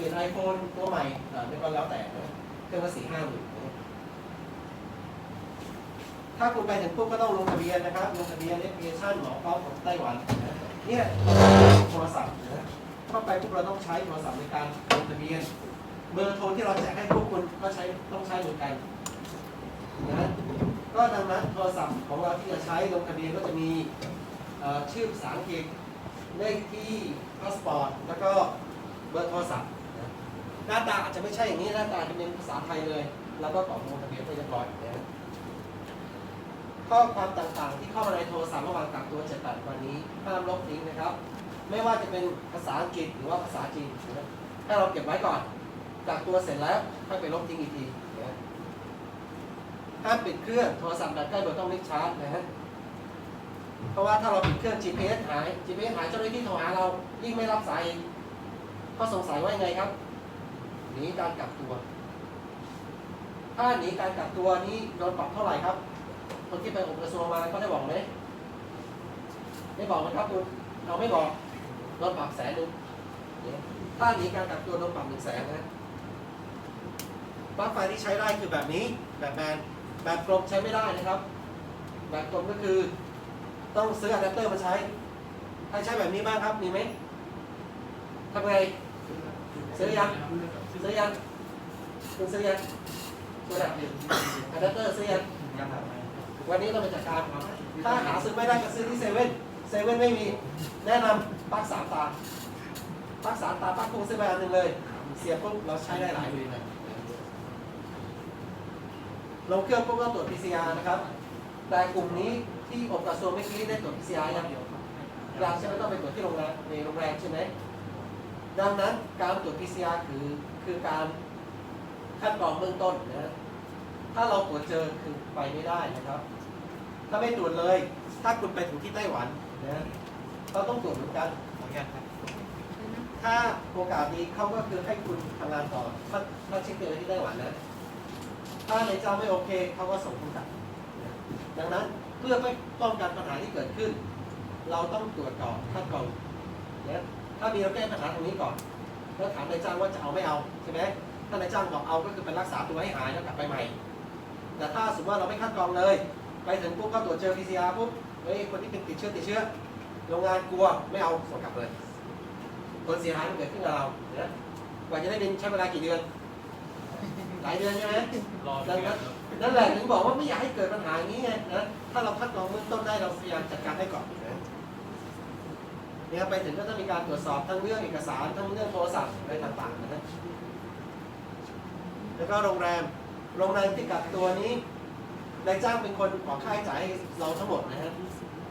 ปลี่ยนไอโฟนตัวใหม่อ่าไม่ก็แล้วแต่เครื่องละสี่ห้าหมื่นถ้าคุณไปถึงปุ๊บก็ต้องลงทะเบียนนะครับ ลงทะเบียนแอปพลิเคชันหมอพร้อมของไต้หวันเนี่ยโทรศัพท์นะเข้าไปปุ๊บเราต้องใช้โทรศัพท์ในการลงทะเบียน เบอร์โทรที่เราแจกให้พวกคุณก็ใช้ต้องใช้เหมือนกันนะก็ดังนั้นโทรศัพท์ของเราที่จะใช้ลงทะเบียนก็จะมีชื่อภาษาอังกฤษเลขที่พาสปอร์ตแล้วก็เบอร์โทรศัพท์ นะหน้าตาอาจจะไม่ใช่อย่างนี้หน้าตาจะเป็นภาษาไทยเลยแล้วก็กรอกลงทะเบียนไปเรียบร้อยนะข้อความต่างๆ ที่เข้ามาในโทรศัพท์ระหว่างกักตัว7 8วันนี้ห้ามลบทิ้งนะครับ ไม่ว่าจะเป็นภาษาอังกฤษหรือว่าภาษาจีนนะให้เราเก็บไว้ก่อนกักตัวเสร็จแล้วค่อยไปลบทิ้งอีกทีห้ามปิดเครื่องโทรศัพท์แบตใกล้เบอร์ต้องรีบชาร์จนะฮะเพราะว่าถ้าเราปิดเครื่อง GPS หาย GPS หายเจ้าหน้าที่โทรหาเรายิ่งไม่รับสายก็สงสัยว่ายังไงครับ หนีการกักตัว ถ้าหนีการกักตัวนี้โดนปรับเท่าไหร่ครับ คนที่ไปอบกระทรวงมาก็ได้บอกไหมไม่บอกนะครับคุณเราไม่บอกโดนปรับแสนหนึ่งเนี่ยถ้าหนีการกักตัวโดนปรับหนึ่งแสนนะปลั๊กไฟที่ใช้ได้คือแบบนี้แบบแบนแบบกลมใช้ไม่ได้นะครับ แบบกลมก็คือต้องซื้ออะแดปเตอร์มาใช้ใครใช้แบบนี้บ้างครับมีไหมทำไงซื้อยัง ซื้อยังคุณซื้อยังตัวแบบอะแดปเตอร์ซื้อยังวันนี้ต้องไปจัดการถ้าหาซื้อไม่ได้ก็ซื้อที่เซเว่นเซเว่นไม่มี แนะนำปลั๊กสามตาปลั๊กสามตาปลั๊กคงซื้อไปอันหนึ่งเลย เสียบปุ๊บเราใช้ได้หลายเวลาลงเครื่องปุ๊บก็ตรวจ PCR นะครับ แต่กลุ่มนี้ที่อบกระทรวงเมื่อกี้ได้ตรวจ PCR ยังยังใช่ไหมต้องไปตรวจที่โรงแรมในโรงแรมใช่ไหม ดังนั้นการตรวจ PCR คือคือการคัดกรองเบื้องต้นนะถ้าเราตรวจเจอคือไปไม่ได้นะครับ ถ้าไม่ตรวจเลย ถ้าคุณไปถึงที่ไต้หวันนะเราต้องตรวจเหมือนกันเหมือนกันครับถ้าโอกาสดีเขาก็คือให้คุณทำงานต่อถ้าถ้าเช็คเจอที่ไต้หวันนะ ถ้าในเจ้าไม่โอเคเขาก็ส่งคุณกลับ ดังนั้นเพื่อไม่ป้องกันปัญหาที่เกิดขึ้น เราต้องตรวจก่อนคัดกรองนะ ถ้ามีเราแก้ปัญหาตรงนี้ก่อนแล้วถามนายจ้างว่าจะเอาไม่เอาใช่ไหมถ้านายจ้างบอกเอาก็คือไปรักษาตัวให้หายแล้วกลับไปใหม่ แต่ถ้าสมมติว่าเราไม่คัดกรองเลย ไปถึงปุ๊บก็ตรวจเจอ PCR ปุ๊บเฮ้ยคนที่เป็นติดเชื้อติดเชื้อโรงงานกลัวไม่เอาส่งกลับเลยผลเสียหายมันเกิดขึ้นกับเรานะกว่าจะได้บินใช้เวลากี่เดือน หลายเดือนใช่ไหมรอดังนั้นนั่นแหละถึงบอกว่าไม่อยากให้เกิดปัญหาอย่างนี้ไงนะถ้าเราคัดกรองเบื้องต้นได้เราพยายามจัดการให้ก่อน นะเนี่ยไปถึงก็ต้องมีการตรวจสอบทั้งเรื่องเอกสารทั้งเรื่องโทรศัพท์อะไรต่างๆนะแล้วก็โรงแรมโรงแรมที่กักตัวนี้นายจ้างเป็นคนขอค่าใช้จ่ายให้เราทั้งหมดนะฮะ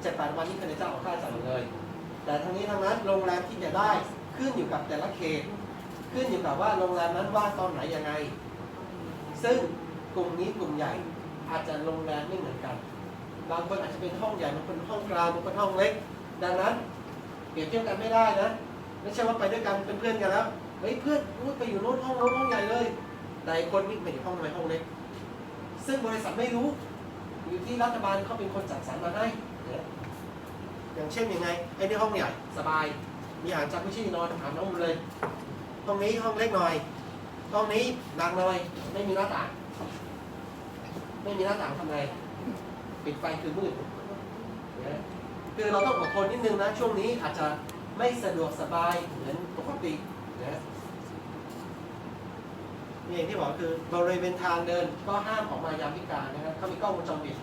เจ็ดแปดวันนี้คือนายจ้างขอค่าใช้จ่ายหมดเลย แต่ทั้งนี้ทั้งนั้นโรงแรมที่จะได้ขึ้นอยู่กับแต่ละเขต ขึ้นอยู่กับว่าโรงแรมนั้นว่างตอนไหนยังไง ซึ่งกลุ่มนี้กลุ่มใหญ่อาจจะโรงแรมไม่เหมือนกัน บางคนอาจจะเป็นห้องใหญ่บางคนห้องกลางบางคนห้องเล็ก ดังนั้น เปรียบเทียบกันไม่ได้นะ ไม่ใช่ว่าไปด้วยกันเป็นเพื่อนกันแล้วเฮ้ยเพื่อนนู้ไปอยู่โน้นห้องโน้นห้องใหญ่เลยแต่อีกคนนี่ไปอยู่ห้องทำไมห้องเล็ก ซึ่งบริษัทไม่รู้ อยู่ที่รัฐบาลเขาเป็นคนจัดสรรมาให้อย่างเช่นยังไงไอ้นี่ห้องใหญ่สบาย มีอ่างจักรุชี่นอนอาบน้ำเลยห้องนี้ห้องเล็กหน่อยห้องนี้ดังหน่อยไม่มีหน้าต่าง ไม่มีหน้าต่างทำไงปิดไฟคือมืดนะ คือเราต้องอดทนนิดนึงนะ ช่วงนี้อาจจะไม่สะดวกสบายเหมือนปกตินะนี่อย่างที่บอกคือบริเวณทางเดินก็ห้ามออกมายามพิการนะครับเขามีกล้องวงจรปิด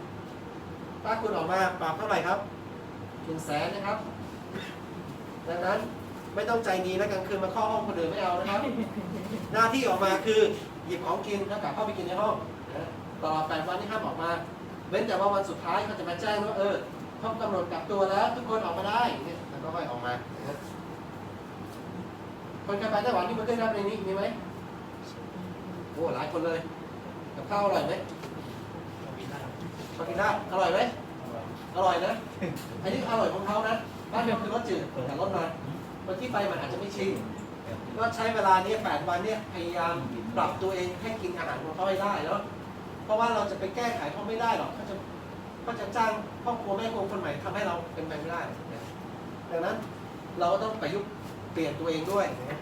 ถ้าคุณออกมาปรับเท่าไหร่ครับหนึ่งแสนนะครับ ดังนั้นไม่ต้องใจดีนะกลางคืนมาเข้าห้องคนอื่นไม่เอานะครับ หน้าที่ออกมาคือหยิบของกินแล้วกลับเข้าไปกินในห้องนะตลอดแปดวันที่ห้ามออกมา เว้นแต่ว่าวันสุดท้ายเขาจะมาแจ้งว่าเออ ครบกำหนดกักตัวแล้ว ทุกคนออกมาได้เนี่ยแล้วก็ค่อยออกมาคนเคยไปไต้หวันที่มาขึ้นรับในนี้มีไหมโอ้หลายคนเลยกับข้าวอร่อยไหมมากินได้อร่อยไหมอร่อยนะอันนี้อร่อยของเขานะบ้านเราคือรสจืดแต่รสมันคนที่ไปมันอาจจะไม่ชินก็ใช้เวลานี้8วันเนี่ยพยายามปรับตัวเองให้กินอาหารของเขาให้ได้แล้วเพราะว่าเราจะไปแก้ไขเขาไม่ได้หรอกเขาจะ เขาจะจ้างพ่อครัวแม่ครัวคนใหม่ทำให้เราเป็นไปไม่ได้นะดังนั้นเราก็ต้องประยุกต์เปลี่ยนตัวเองด้วยนะ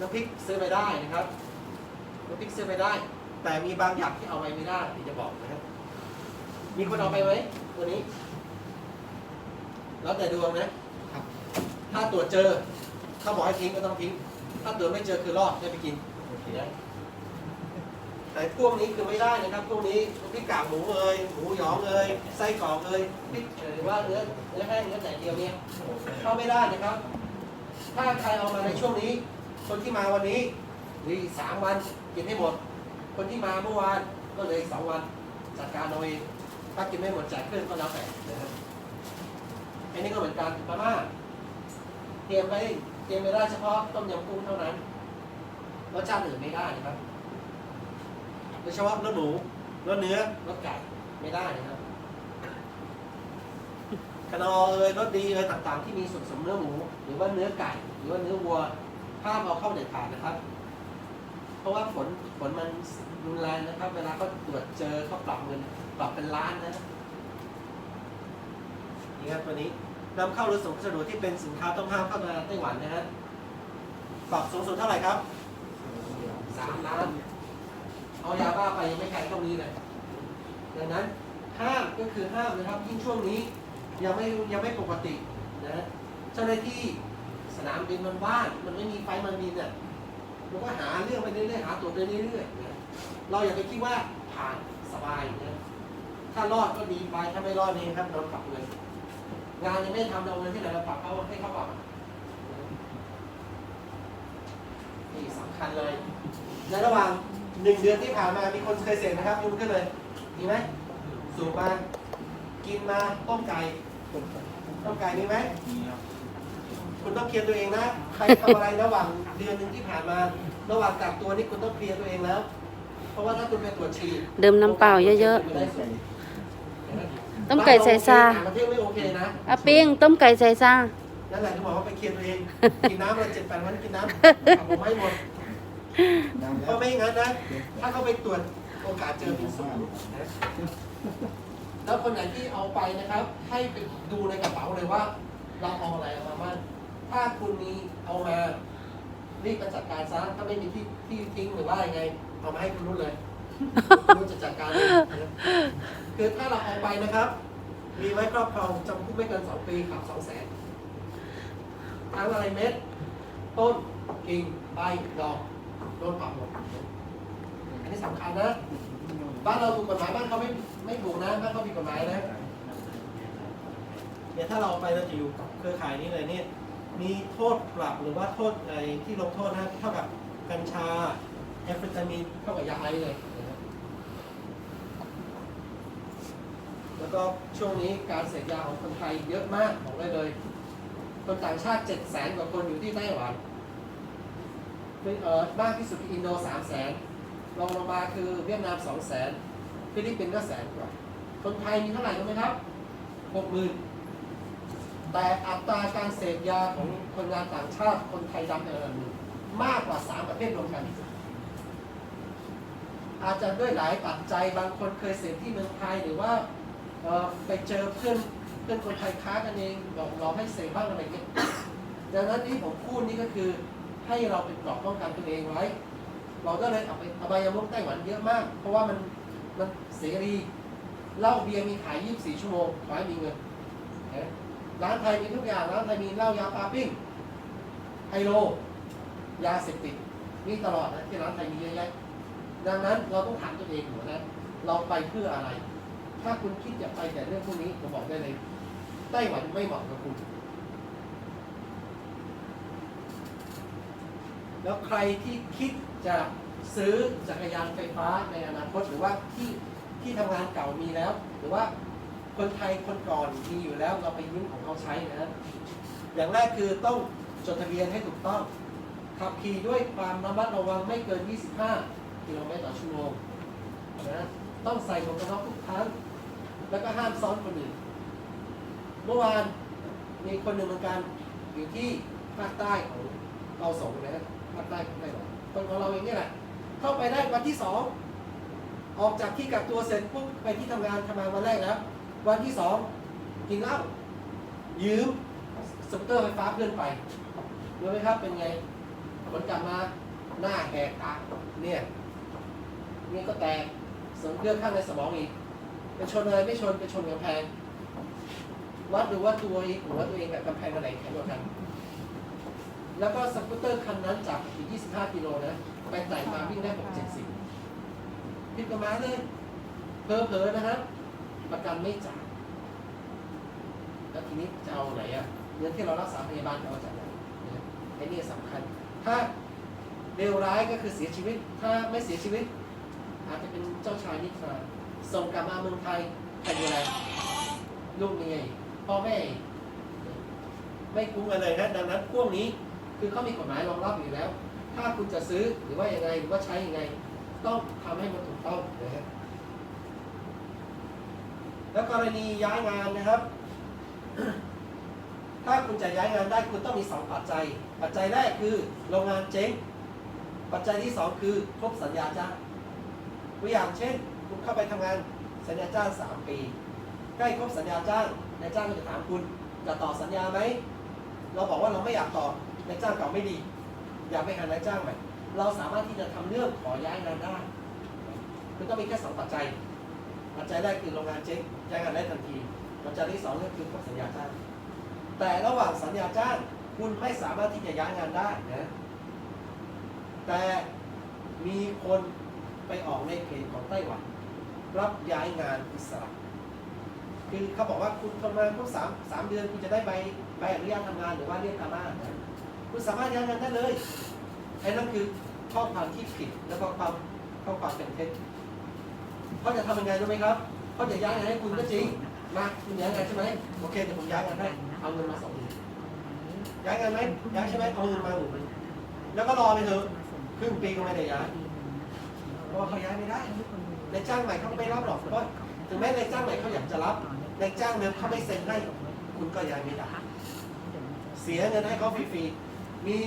น้ำพริกซื้อไปได้นะครับน้ำพริกซื้อไปได้ แต่มีบางอย่างที่เอาไปไม่ได้ที่จะบอกนะครับมีคนเอาไปไหมตัวนี้ แล้วแต่ดวงนะถ้าตรวจเจอ ถ้าบอกให้ทิ้งก็ต้องทิ้ง ถ้าตรวจไม่เจอคือรอดได้ไปกินนะ แต่พวกนี้คือไม่ได้นะครับ พวกนี้พริกกากหมูเอยหมูหยองเอยไส้กรอกเอยพริกหรือว่าเนื้อเนื้อแห้งเนื้อแต่เดียวเนี่ยเข้าไม่ได้นะครับ ถ้าใครเอามาในช่วงนี้ คนที่มาวันนี้หรืออีกสามวันกินให้หมด คนที่มาเมื่อวานก็เลยสองวันจัดการเอาเองถ้ากินไม่หมดแจกเพื่อนก็แล้วแต่นะครับอันนี้ก็เหมือนกันมาม่าเตรียมไว้เตรียมไม่ได้เฉพาะต้มยำกุ้งเท่านั้นรสชาติอื่นไม่ได้นะครับ โดยเฉพาะรสหมูรสเนื้อรสไก่ไม่ได้นะครับขนอเอยรสดีเอยต่างๆ ที่มีส่วนผสมเนื้อหมู หรือว่าเนื้อไก่ หรือว่าเนื้อวัวห้ามเอาเข้าเด็ดขาดนะครับ เพราะว่าผลผลมันรุนแรงนะครับ เวลาเขาตรวจเจอเขาปรับเงินปรับเป็นล้านนะนี่ครับตัวนี้นำเข้าหรือส่งพัสดุที่เป็นสินค้าต้องห้ามเข้ามาไต้หวันนะฮะปรับสูงสุดเท่าไหร่ครับสามล้านเอายา บ้าไปยังไม่แพงเท่านี้เลยดังนั้นห้ามก็คือห้ามนะครับยิ่งช่วงนี้ยังไม่ยังไม่ปกตินะเจ้าหน้าที่สนามบินมันว่างมันไม่มีไฟมันบินเนี่ยเราก็หาเรื่องไปเรื่อยๆหาตัวไปเรื่อยๆนะเราอย่าไปคิดว่าผ่านสบายนะถ้ารอดก็ดีไปถ้าไม่รอดนี่ครับโดนปรับเลยงานยังไม่ทำเราเงินที่ไหนเราปรับเขาให้เขาปรับอะนี่สำคัญเลยในระหว่าง หนึ่งเดือนที่ผ่านมามีคนเคยเสพนะครับยกมือขึ้นเลยมีไหมสูบมากินมาต้มไก่ต้มไก่มีไหมคุณต้องเคลียร์ตัวเองนะใครทำอะไรระหว่างเดือนหนึ่งที่ผ่านมา ระหว่างกักตัวนี่คุณต้องเคลียร์ตัวเองแล้ว เพราะว่าถ้าคุณไปตรวจฉี่ดื่มน้ำเปล่าเยอะๆต้มไก่ใส่ซาประเทศไม่โอเคนะอาปิ้งต้มไก่ใส่ซานั่นแหละที่บอกว่าไปเคลียร์ตัวเองกินน้ำมาเจ็ดแปดวันกินน้ำขับผมให้หมด เพราะไม่อย่างนั้นนะ ถ้าเขาไปตรวจโอกาสเจอเป็นสูงนะแล้วคนไหนที่เอาไปนะครับ ให้ไปดูในกระเป๋าเลยว่า เราเอาอะไรเอามาบ้างถ้าคุณมีเอามารีบมาจัดการซะถ้าไม่มีที่ที่ทิ้งหรือว่ายังไงเอามาให้คุณรุ่นเลยคุณรุ่นจะจัดการเลยนะคือถ้าเราเอาไปนะครับ มีไว้ครอบครองจำคุกไม่เกินสองปีขับสองแสนทั้งอะไรเม็ดต้นกิ่งใบดอก โดนปรับหมดอันนี้สำคัญนะ บ้านเราถูกกฎหมายบ้านเขาไม่ไม่ถูกนะบ้านเขาผิดกฎหมายนะเดี๋ยวถ้าเราไปเราจะอยู่เครือข่ายนี้เลยเนี่ยมีโทษปรับหรือว่าโทษอะไรที่ลงโทษนะเท่ากับกัญชาแอมเฟตามีนเท่ากับยาไอซ์เลยนะครับแล้วก็ช่วงนี้การเสพยาของคนไทยเยอะมากบอกได้เลย คนต่างชาติเจ็ดแสนกว่าคนอยู่ที่ไต้หวัน เป็นเออมากที่สุดคืออินโดสามแสนรองลงมาคือเวียดนามสองแสนฟิลิปปินส์ก็แสนกว่า คนไทยมีเท่าไหร่รู้ไหมครับหกหมื่นแต่อัตราการเสพยาของคนงานต่างชาติคนไทยดำเนินมากกว่าสามประเทศรวมกัน อาจจะด้วยหลายปัจจัยบางคนเคยเสพที่เมืองไทยหรือว่าไปเจอเพื่อนเพื่อนคนไทยค้ากันเองบอกเราให้เสพบ้างอะไรเงี้ยดังนั้นที่ผมพูดนี่ก็คือ ให้เราเป็นเกราะป้องกันตัวเองไว้ เราก็เลยเอาไปอบายมุกไต้หวันเยอะมาก เพราะว่ามันมันเสรีเหล้าเบียร์มีขาย 24 ชั่วโมงขอให้มีเงินนะร้านไทยมีทุกอย่าง ร้านไทยมีเหล้ายาปลาปิ้งไฮโล ยาเสพติดมีตลอดนะที่ร้านไทยมีเยอะแยะดังนั้นเราต้องถามตัวเองหัวนะเราไปเพื่ออะไร ถ้าคุณคิดจะไปแต่เรื่องพวกนี้ผมบอกได้เลยไต้หวันไม่เหมาะกับคุณ แล้วใครที่คิดจะซื้อจักรยานไฟฟ้าในอนาคตหรือว่าที่ที่ทำงานเก่ามีแล้ว หรือว่าคนไทยคนก่อนมีอยู่แล้วเราไปยืมของเขาใช้นะอย่างแรกคือต้องจดทะเบียนให้ถูกต้อง ขับขี่ด้วยความระมัดระวังไม่เกิน 25 กิโลเมตรต่อชั่วโมงนะต้องใส่หมวกกันน็อกทุกครั้ง แล้วก็ห้ามซ้อนคนอื่น เมื่อวานมีคนหนึ่งเหมือนกันอยู่ที่ภาคใต้ของเราสงนะ ภาคใต้ของไต้หวันคนของเราเองนี่แหละ เข้าไปได้วันที่สองออกจากที่กักตัวเสร็จปุ๊บไปที่ทำงานทำงานวันแรกแล้ว วันที่สองกินเหล้ายืมสกูตเตอร์ไฟฟ้าเพื่อนไปรู้ไหมครับเป็นไงผลกลับมาหน้าแหกตาเนี่ยนี่ก็แตกเสริมเลือดข้างในสมองอีกเป็นชนอะไรไม่ชนเป็นชนกำแพงวัดดูว่าตัวเองหัวตัวเองกับกำแพงอะไรแข็งกว่ากัน แล้วก็สกูตเตอร์คันนั้นจากอีก 25 กิโลนะ ไปไต่มาวิ่งได้ผม70ผิดกฎหมายเลยเพอเพอๆนะครับ ประกันไม่จ่าย แล้วทีนี้จะเอาไหนอะเงินที่เรารักษาพยาบาลจะเอาจากไหนไอ้นี่สำคัญ ถ้าเลวร้ายก็คือเสียชีวิต ถ้าไม่เสียชีวิต อาจจะเป็นเจ้าชายนิทราส่งกลับมาเมืองไทยใครดูแลลูกเมียพ่อแม่ ไม่คุ้มกันเลยนะดังนั้นพวกนี้ คือเขามีกฎหมายรองรับอยู่แล้ว ถ้าคุณจะซื้อหรือว่ายังไงหรือว่าใช้ยังไง ต้องทำให้มันถูกต้องนะฮะแล้วกรณีย้ายงานนะครับ ถ้าคุณจะย้ายงานได้คุณต้องมีสองปัจจัย ปัจจัยแรกคือโรงงานเจ๊ง ปัจจัยที่สองคือครบสัญญาจ้างตัวอย่างเช่น คุณเข้าไปทำงานสัญญาจ้างสามปี ใกล้ครบสัญญาจ้างนายจ้างก็จะถามคุณจะต่อสัญญาไหม เราบอกว่าเราไม่อยากต่อ นายจ้างเก่าไม่ดี อยากไปหานายจ้างใหม่ เราสามารถที่จะทำเรื่องขอย้ายงานได้คุณต้องมีแค่สองปัจจัย ปัจจัยแรกคือโรงงานเจ๊งย้ายงานได้ทันที ปัจจัยที่สองก็คือครบสัญญาจ้าง แต่ระหว่างสัญญาจ้างคุณไม่สามารถที่จะย้ายงานได้นะ แต่มีคนไปออกในเพจของไต้หวัน รับย้ายงานอิสระคือเขาบอกว่าคุณทำงานครบสามสามเดือนคุณจะได้ใบใบอนุญาตทำงานหรือว่าเรียกกามานะ คุณสามารถย้ายงานได้เลยไอ้นั่นคือข้อความที่ผิดแล้วก็ความข้อความเป็นเท็จเขาจะทำยังไงรู้ไหมครับเขาจะย้ายงานให้คุณก็จริงมาคุณย้ายงานใช่ไหมโอเคเดี๋ยวผมย้ายงานให้เอาเงินมาสองหมื่นย้ายงานไหมย้ายใช่ไหมเอาเงินมาหมื่นแล้วก็รอไปเถอะครึ่งปีก็ไม่ได้ย้ายเพราะเขาย้ายไม่ได้ในจ้างใหม่เขาไม่รับหรอกเพราะถึงแม้ในจ้างใหม่เขาอยากจะรับในจ้างเดิมเขาไม่เซ็นให้คุณก็ย้ายไม่ได้เสียเงินให้เขาฟรีๆ มี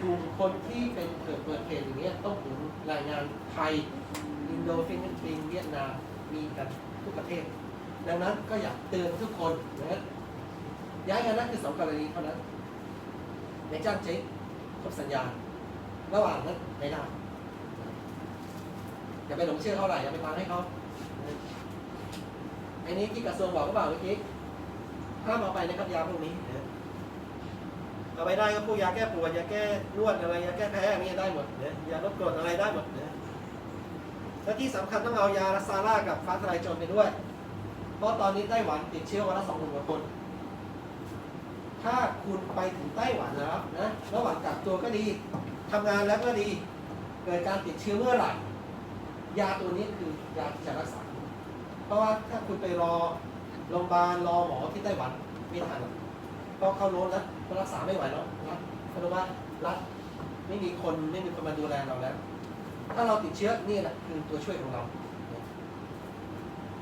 กลุ่มคนที่เป็นเปิดเปิดเพจอย่างเงี้ยต้องถึงรายงานไทยอินโดฟิลิปปินส์เวียดนามมีกันทุกประเทศ ดังนั้นก็อยากเตือนทุกคนนะย้ายงานนั้นคือสองกรณีเท่านั้นในจ้างเจ๊งครบสัญญาระหว่างนั้นไม่ได้อย่าไปหลงเชื่อเขาไหร่อย่าไปฟังให้เขาไอ้นี้ที่กระทรวงบอกก็บอกเมื่อกี้ห้ามเอาไปนะครับยาพวกนี้นะ เอาไปได้ก็พวกยาแก้ปวดยาแก้นวดอะไรยาแก้แพ้อย่างนี้ได้หมดนะยาลดกรดอะไรได้หมดนะและที่สำคัญต้องเอายาลาซาร่ากับฟ้าทลายโจรไปด้วย เพราะตอนนี้ไต้หวันติดเชื้อวันละสองหมื่นกว่าคน ถ้าคุณไปถึงไต้หวันแล้วนะระหว่างกักตัวก็ดีทำงานแล้วก็ดี เกิดการติดเชื้อเมื่อไหร่ ยาตัวนี้คือยาที่จะรักษา เพราะว่าถ้าคุณไปรอโรงพยาบาลรอหมอที่ไต้หวันไม่ทันหรอ กเพราะเข้าโน้นแล้วเขารักษาไม่ไหวแล้วรัฐเพราะว่ารัฐไม่มีคนไม่มีคนมาดูแลเราแล้ว ถ้าเราติดเชื้อนี่แหละคือตัวช่วยของเรา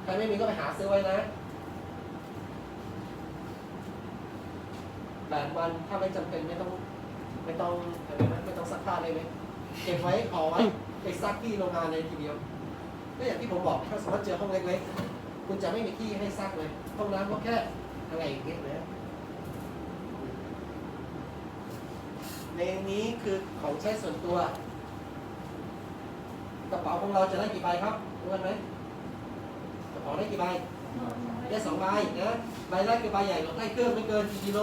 ใครไม่มีก็ไปหาซื้อไว้นะแปดวันถ้าไม่จำเป็นไม่ต้องไม่ต้องอะไรนะไม่ต้องซักผ้าเลยไหมเก็บไว้ขอไว้ไปซักที่โรงงานเลยทีเดียวก็อย่างที่ผมบอกถ้าสมมติเจอห้องเล็กๆ คุณจะไม่มีที่ให้ซักเลยห้องน้ำก็แค่อะไรอย่างเงี้ยนะ ในนี้คือของใช้ส่วนตัว กระเป๋าของเราจะได้กี่ใบครับรู้กันไหมกระเป๋าได้กี่ใบ ได้สองใบนะใบแรกคือใบใหญ่กว่าใต้เครื่องไม่เกินกี่กิโล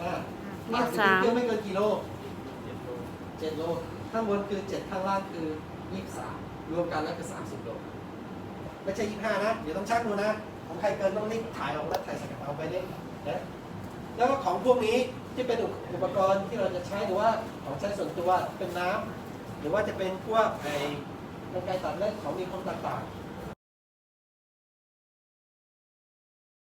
อ่าเลขสามเครื่องไม่เกินกี่โลเจ็ดโลข้างบนคือเจ็ดข้างล่างคือยี่สิบสามรวมกันแล้วคือสามสิบโลไม่ใช่ยี่ห้านะ เดี๋ยวต้องชั่งดูนะ ของใครเกินต้องรีบถ่ายออกแล้วถ่ายใส่กระเป๋าไปเลยนะแล้วก็ของพวกนี้ ที่เป็นอุปกรณ์ที่เราจะใช้หรือว่าของใช้ส่วนตัวเป็นน้ำหรือว่าจะเป็นพวกไอ้กรรไกรตัดเล็บของมีคมต่างๆ